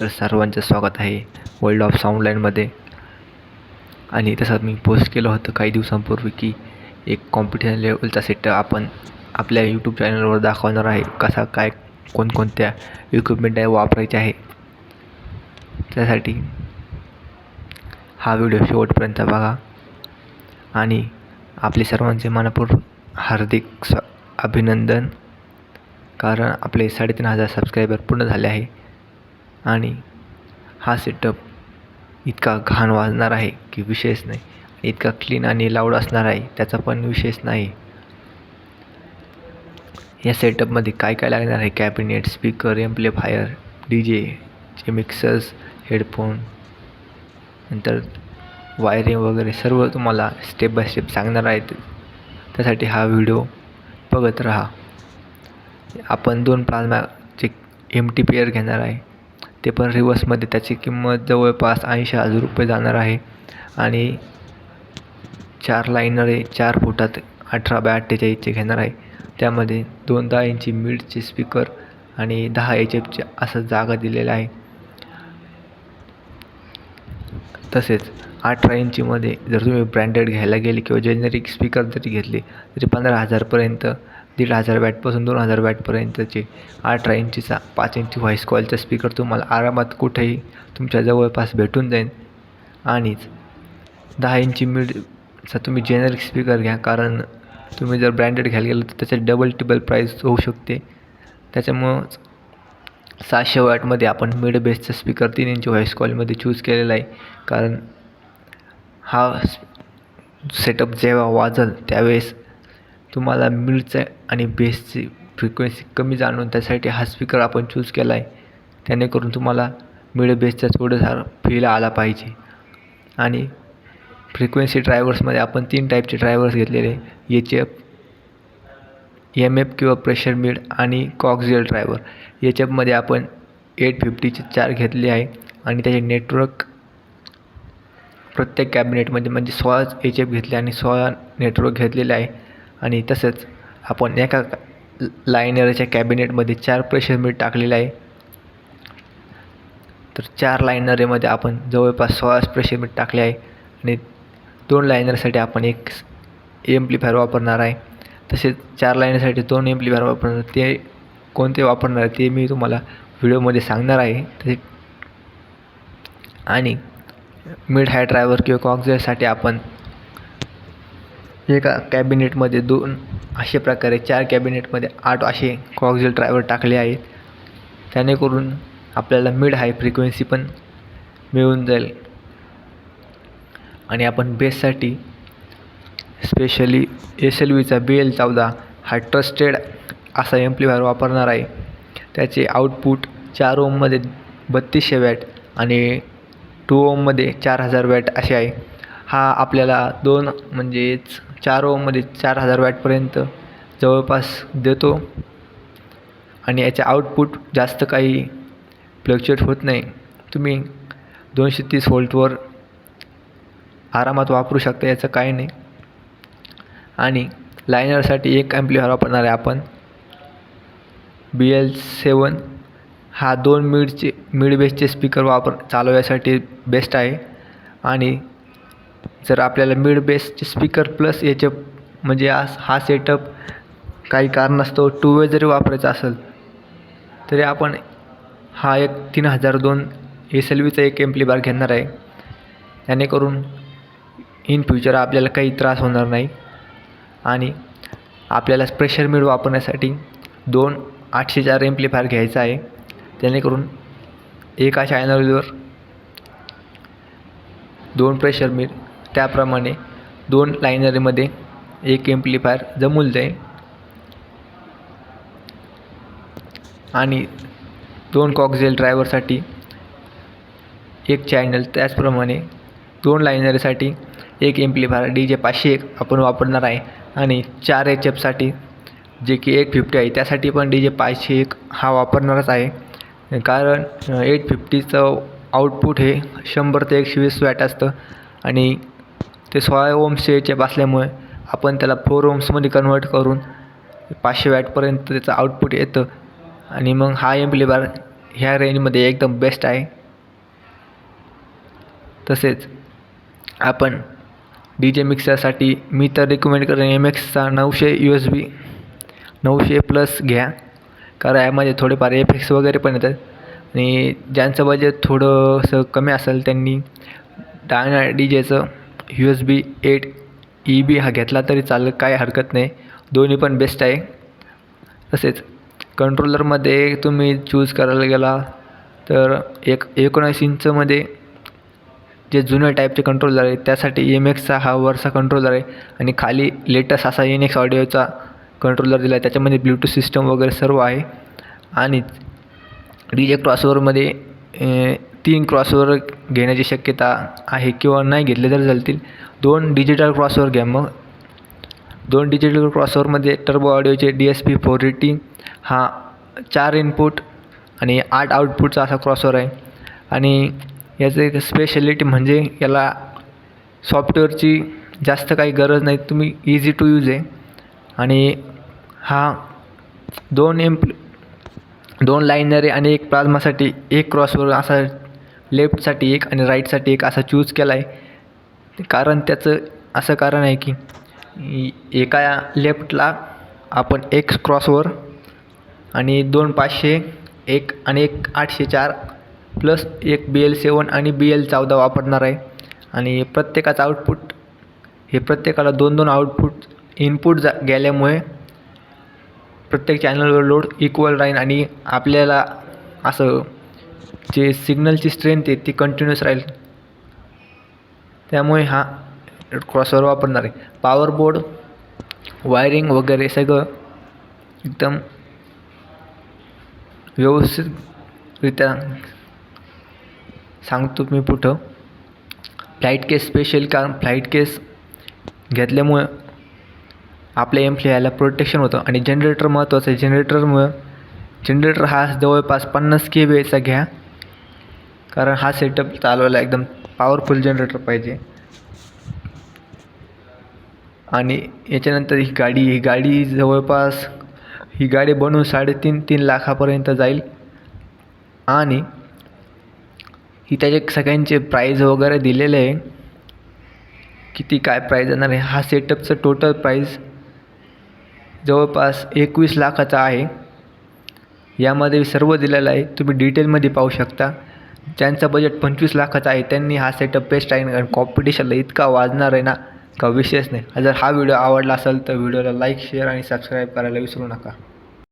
तर सर्वांचं स्वागत आहे वर्ल्ड ऑफ साऊंडलाईनमध्ये आणि तसं मी पोस्ट केलं होतं काही दिवसांपूर्वी की एक कॉम्पिटिशन लेवलचा सेट आपण आपल्या यूट्यूब चॅनलवर दाखवणार आहे. कसा काय कोणकोणत्या इक्विपमेंट आहे वापरायचे आहे. त्यासाठी हा व्हिडिओ शेवटपर्यंत बघा. आणि आपले सर्वांचे मनपूर्वक हार्दिक स अभिनंदन. कारण आपले साडेतीन हजार सबस्क्रायबर पूर्ण झाले आहे. आणि हा सेटअप इतका घाण वाजणार आहे की विशेष नाही. इतका क्लीन आणि लाऊड असणार आहे त्याचा पण विशेष नाही. या सेटअपमध्ये काय काय लागणार आहे? कॅबिनेट स्पीकर एम्प्लिफायर डी जे चे मिक्सर्स हेडफोन नंतर वायरिंग वगैरे सर्व तुम्हाला स्टेप बाय स्टेप सांगणार आहेत. त्यासाठी हा व्हिडिओ बघत राहा. आपण दोन प्लाझ्माचे एम टी पेअर घेणार आहे. ते पण रिवर्समध्ये त्याची किंमत जवळपास ऐंशी हजार रुपये जाणार आहे. आणि चार लाईनर चार फुटात अठरा बाय अठ्ठेचाळीसचे घेणार आहे. त्यामध्ये दोन दहा इंची मिडचे स्पीकर आणि दहा एच एफचे असं जागा दिलेलं आहे. तसेच अठरा इंचीमध्ये जर तुम्ही ब्रँडेड घ्यायला गेले किंवा जेनेरिक स्पीकर जरी घेतले तरी पंधरा हजारपर्यंत दीड हजार बॅटपासून दोन हजार बॅटपर्यंतचे अठरा इंचीचा पाच इंची व्हॉईस कॉलचा स्पीकर तुम्हाला आरामात कुठेही तुमच्या जवळपास भेटून जाईल. आणिच दहा इंची मिडचा तुम्ही जेनरिक स्पीकर घ्या कारण तुम्ही जर ब्रँडेड घ्यायला गेलं तर त्याचे डबल टिबल प्राईस होऊ शकते. त्याच्यामुळं सहाशे वॅटमध्ये आपण मिड बेसचा स्पीकर तीन इंची व्हॉईस कॉलमध्ये चूज केलेला आहे. कारण हा सेटअप जेव्हा वाजल त्यावेळेस तुम्हाला मिडचं आणि बेसची फ्रिक्वेन्सी कमी जाणून त्यासाठी हा स्पीकर आपण चूज केला आहे त्यानेकरून तुम्हाला मिड बेसचा थोडंसं फील आला पाहिजे. आणि फ्रिक्वेन्सी ड्रायव्हर्समध्ये आपण तीन टाईपचे ड्रायव्हर्स घेतलेले एच एफ एम एफ किंवा प्रेशर मिड आणि कॉक्झेल ड्रायव्हर एच एफमध्ये आपण एट फिफ्टीचे चार घेतले आहे. आणि त्याचे नेटवर्क प्रत्येक कॅबिनेटमध्ये म्हणजे सोळाच एच एफ घेतले आणि सोळा नेटवर्क घेतलेले आहे. आणि तसंच आपण एका लायनरच्या कॅबिनेटमध्ये चार प्रेशर मीट टाकलेलं आहे. तर चार लायनरेमध्ये आपण जवळपास सोळा प्रेशर मीट टाकले आहे. आणि दोन लायनरसाठी आपण एक एम्प्लिफायर वापरणार आहे. तसेच चार लायनरसाठी दोन एम्प्लिफायर वापरणार ते कोणते वापरणार ते मी तुम्हाला व्हिडिओमध्ये सांगणार आहे. तसे आणि मिड हाय ड्रायव्हर किंवा कॉक्झरसाठी आपण एका कॅबिनेटमध्ये दोन अशा प्रकारे चार कॅबिनेटमध्ये आठ असे कॉक्झल ड्रायव्हर टाकले आहेत. त्यानेकरून आपल्याला मिड हाय फ्रिक्वेन्सी पण मिळून जाईल. आणि आपण बेससाठी स्पेशली एस एल व्हीचा बी एल चौदा हा ट्रस्टेड असा एम्प्लिफायर वापरणार आहे. त्याचे आउटपुट चार ओममध्ये बत्तीसशे वॅट आणि टू ओममध्ये चार हजार वॅट असे आहे. हा आपल्याला दोन म्हणजेच चार ओममध्ये चार हजार वॅटपर्यंत जवळपास देतो. आणि याचे आउटपुट जास्त काही फ्लक्च्युएट होत नाही. तुम्ही दोनशे तीस व्होल्टवर आरामात वापरू शकता याचं काही नाही. आणि लायनरसाठी एक ॲम्प्लिफायर वापरणार आहे आपण. बी एल सेवन हा दोन मिडचे मिड बेसचे स्पीकर वापर चालवण्यासाठी बेस्ट आहे. आणि जर आपल्याला मिड बेसचे स्पीकर प्लस याचे म्हणजे आस हा सेटअप काही कारणास्तव टू वे जरी वापरायचा असेल तरी आपण हा एक तीन हजार दोन एस एल व्हीचा एक एम्प्लिबार घेणार आहे. जेणेकरून इन फ्युचर आपल्याला काही त्रास होणार नाही. आणि आपल्याला प्रेशर मिड वापरण्यासाठी दोन आठशे चार एम्प्लिफायर घ्यायचा आहे. जेणेकरून एका चॅनलवर दोन प्रेशर मिड त्याप्रमाणे दोन लायनरीमध्ये एक एम्प्लिफायर जमून जाईल. आणि दोन कॉक्झेल ड्रायव्हरसाठी एक चॅनल त्याचप्रमाणे दोन लायनरीसाठी एक एम्प्लिफायर डी जे पाचशे एक आपण वापरणार आहे. आणि चार एच एफसाठी जे की एट फिफ्टी आहे त्यासाठी पण डी जे पाचशे एक हा वापरणारच आहे. कारण एट फिफ्टीचं आउटपुट हे शंभर ते एकशे वीस वॅट असतं. आणि ते सोळा ओम्सचे एच असल्यामुळे आपण त्याला फोर ओम्समध्ये कन्वर्ट करून पाचशे वॅटपर्यंत त्याचं आउटपुट येतं. आणि मग हा एम्प्लिफायर ह्या रेंजमध्ये एकदम बेस्ट आहे. तसेच आपण डी जे मिक्सरसाठी मी तर रिकमेंड करेन एम एक्सचा नऊशे यू एस बी नऊशे प्लस घ्या. कारण यामध्ये थोडेफार एफेक्ट्स वगैरे पण येतात. आणि ज्यांचं बजेट थोडंसं कमी असेल त्यांनी डायना D जेचं U S B eight E B हा घेतला तरी चालेल काय हरकत नाही. दोन्ही पण बेस्ट आहे. तसेच कंट्रोलरमध्ये तुम्ही चूज करायला गेला तर एक एकोणीस इंचमध्ये जे जुन्या टाईपचे कंट्रोलर आहे त्यासाठी एम एक्सचा हा वरचा कंट्रोलर आहे. आणि खाली लेटेस्ट असा एन एक्स ऑडिओचा कंट्रोलर दिला आहे त्याच्यामध्ये ब्ल्यूटूथ सिस्टम वगैरे सर्व आहे. आणि डी जे क्रॉसवरमध्ये तीन क्रॉसवर घेण्याची शक्यता आहे किंवा नाही घेतले तर चालतील. दोन डिजिटल क्रॉसवर घ्या मग. दोन डिजिटल क्रॉसवरमध्ये turbo ऑडिओचे D S P four eighty हा चार इनपुट आणि आठ आउटपुटचा असा क्रॉसवर आहे. आणि याचं एक स्पेशलिटी म्हणजे याला सॉफ्टवेअरची जास्त काही गरज नाही तुम्ही इझी टू यूज आहे. आणि हा दोन एम्प दोन लाईनर आणि एक प्लाझ्मासाठी एक क्रॉसवर असा लेफ्टसाठी एक आणि राईटसाठी एक असा चूज केला आहे कारण त्याचं असं कारण आहे की एका लेफ्टला आपण एक क्रॉसवर आणि दोन पाचशे एक आणि एक आठशे चार प्लस एक बी एल सेवन आणि बी एल चौदा वापरणार आहे. आणि प्रत्येकाचं आउटपुट हे प्रत्येकाला दोन दोन आउटपुट इनपुट जा गेल्यामुळे प्रत्येक चॅनलवर लोड इक्वल राहील आणि आपल्याला असं जे सिग्नलची स्ट्रेंथ आहे ती कंटिन्युअस राहील. त्यामुळे हा क्रॉसवर वापरणार आहे. पॉवर बोर्ड वायरिंग वगैरे सगळं एकदम व्यवस्थितरित्या सांगतो मी कुठं फ्लाईट केस स्पेशल कारण फ्लाईट केस घेतल्यामुळं आपल्या एम्प्लॉयाला प्रोटेक्शन होतं. आणि जनरेटर महत्त्वाचं आहे. जनरेटरमुळं जनरेटर हा जवळपास पन्नास के बीचा घ्या. कारण हा सेटअप चालवायला एकदम पॉवरफुल जनरेटर पाहिजे. आणि याच्यानंतर ही गाडी ही गाडी जवळपास ही गाडी बनवून साडेतीन तीन लाखापर्यंत जाईल. आणि ही त्याचे सगळ्यांचे प्राईज वगैरे दिलेले आहे. किती काय प्राईज येणार आहे? हा सेटअपचं टोटल प्राईज जवळपास एकवीस लाखाचा आहे. यामध्ये सर्व दिलेलं आहे. तुम्ही डिटेलमध्ये पाहू शकता. ज्यांचं बजेट पंचवीस लाखाचं आहे त्यांनी हा सेटअप बेस्ट आहे कारण कॉम्पिटिशनला इतका वाजणार आहे ना का विशेष नाही. जर हा व्हिडिओ आवडला असेल तर व्हिडिओला लाईक शेअर आणि सबस्क्राईब करायला विसरू नका.